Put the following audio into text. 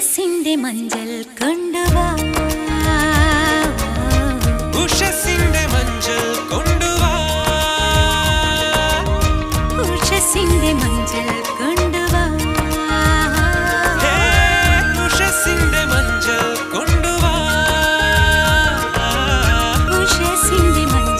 ഉഷസിന്റെ മഞ്ചൽ കൊണ്ടുവാ. ഉഷസിന്റെ മഞ്ചൽ കൊണ്ടുവാ. ഉഷസിന്റെ മഞ്ചൽ കൊണ്ടു